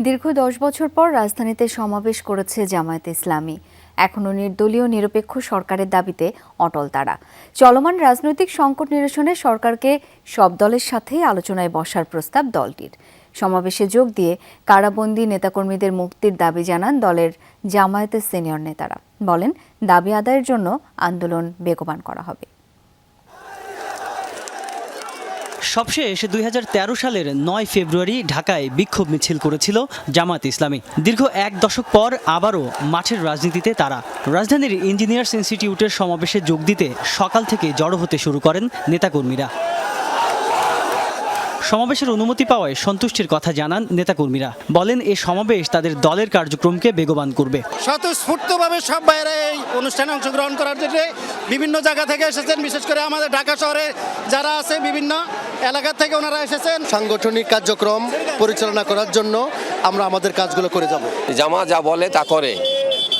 দীর্ঘ দশ বছর পর রাজধানীতে সমাবেশ করেছে জামায়াত ইসলামী। এখনও নির্দলীয় নিরপেক্ষ সরকারের দাবিতে অটল তারা। চলমান রাজনৈতিক সংকট নিরসনে সরকারকে সব দলের সাথেই আলোচনায় বসার প্রস্তাব দলটির। সমাবেশে যোগ দিয়ে কারাবন্দী নেতাকর্মীদের মুক্তির দাবি জানান দলের জামায়াতের সিনিয়র নেতারা। বলেন, দাবি আদায়ের জন্য আন্দোলন বেগবান করা হবে। সবশেষ দুই হাজার তেরো সালের নয় ফেব্রুয়ারি ঢাকায় বিক্ষোভ মিছিল করেছিল জামাত ইসলামী। দীর্ঘ এক দশক পর আবারও মাঠের রাজনীতিতে তারা। রাজধানীর ইঞ্জিনিয়ার্স ইনস্টিটিউটের সমাবেশে যোগ দিতে সকাল থেকে জড়ো হতে শুরু করেন নেতাকর্মীরা। সমাবেশের অনুমতি পাওয়ায় সন্তুষ্টির কথা জানান নেতাকর্মীরা। বলেন, এ সমাবেশ তাদের দলের কার্যক্রমকে বেগবান করবে। স্বতঃস্ফূর্তভাবে সব বাইরে এই অনুষ্ঠানে অংশগ্রহণ করার জন্য বিভিন্ন জায়গা থেকে এসেছেন, বিশেষ করে আমাদের ঢাকা শহরে যারা আছে বিভিন্ন এলাকা থেকে ওনারা এসেছেন। সাংগঠনিক কার্যক্রম পরিচালনা করার জন্য আমরা আমাদের কাজগুলো করে যাব। জামা যা বলে তা করে।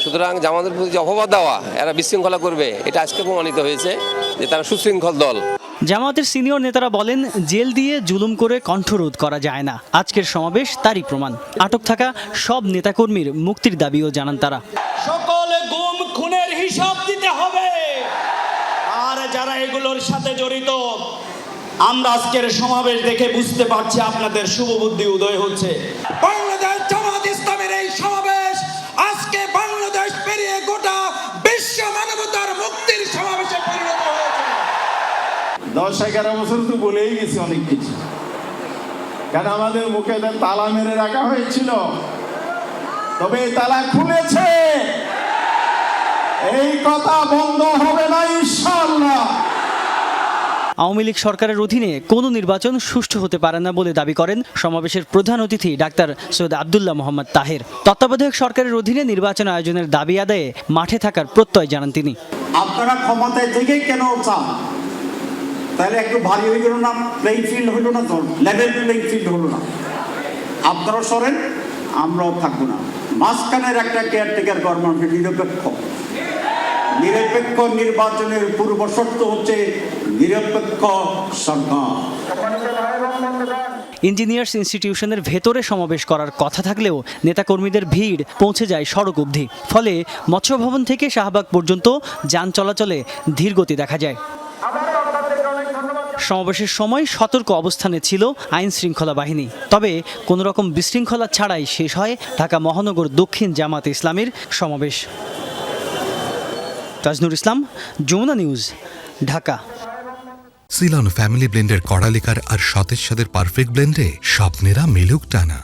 সুতরাং জামাদের প্রতি যে অপবাদ দেওয়া এরা বিশৃঙ্খলা করবে এটা আজকে প্রমাণিত হয়েছে যে তারা সুশৃঙ্খল দল। জামাতের সিনিয়র নেতারা বলেন জেল দিয়ে জুলুম করে কণ্ঠরোধ করা যায় না। আজকের সমাবেশ তারই প্রমাণ। আটক থাকা সব নেতাকর্মীর মুক্তির দাবিও জানান তারা। সকল গুম খুনের হিসাব দিতে হবে। আর যারা এগুলোর সাথে জড়িত আমরা আজকের সমাবেশ দেখে বুঝতে পারছি আপনাদের শুভ বুদ্ধি উদয় হচ্ছে। বাংলাদেশ জামাত ইসলামের এই সমাবেশ আজকে বাংলাদেশ পেরিয়ে গোটা বিশ্ব মানবতার মুক্তির সমাবেশে পরিণত হয়েছে। দশ এগারো বছর তো বলেই গেছি অনেক কিছু। কারণ আমাদের মুখে তালা মেরে রাখা হয়েছিল? তবে এই তালা খুলেছে। এই কথা বন্ধ হবে না আওয়ামী লীগ সরকারের অধীনে কোনো নির্বাচন সুষ্ঠু হতে পারে না বলে দাবি করেন সমাবেশের প্রধান অতিথি ডাক্তার সৈয়দ আবদুল্লাহ মোহাম্মদ তাহের। তত্ত্বাবধায়ক সরকারের অধীনে নির্বাচন আয়োজনের দাবি আদায়ে মাঠে থাকার প্রত্যয় জানান তিনি। আপনারা ক্ষমতায় থেকেই কেন চান? তাহলে একটু ভারী হয়ে গেল না প্লেইং ফিল্ড হলো না লেভেল প্লেইং ফিল্ড হলো না। আপনারাও সরেন, আমরাও থাকব না। মাঝখানের একটা কেয়ারটেকার গভর্নমেন্ট নিরপেক্ষ। নিরপেক্ষ নির্বাচনের পূর্ব শর্ত হচ্ছে নিরপেক্ষ সরকার। ইঞ্জিনিয়ার্স ইনস্টিটিউশনের ভেতরে সমাবেশ করার কথা থাকলেও নেতাকর্মীদের ভিড় পৌঁছে যায় সড়ক অবধি। ফলে মৎস্য ভবন থেকে শাহবাগ পর্যন্ত যান চলাচলে ধীরগতি দেখা যায়। সমাবেশের সময় সতর্ক অবস্থানে ছিল আইন শৃঙ্খলা বাহিনী। তবে কোনো রকম বিশৃঙ্খলা ছাড়াই শেষ হয় ঢাকা মহানগর দক্ষিণ জামাত ইসলামের সমাবেশ। Tajnur Islam, Jamuna news, Dhaka. Ceylon family ব্লেন্ডের কড়ালিকার আর সতেজ সাদের পারফেক্ট ব্লেন্ডে স্বপ্নেরা মিলুক টানা।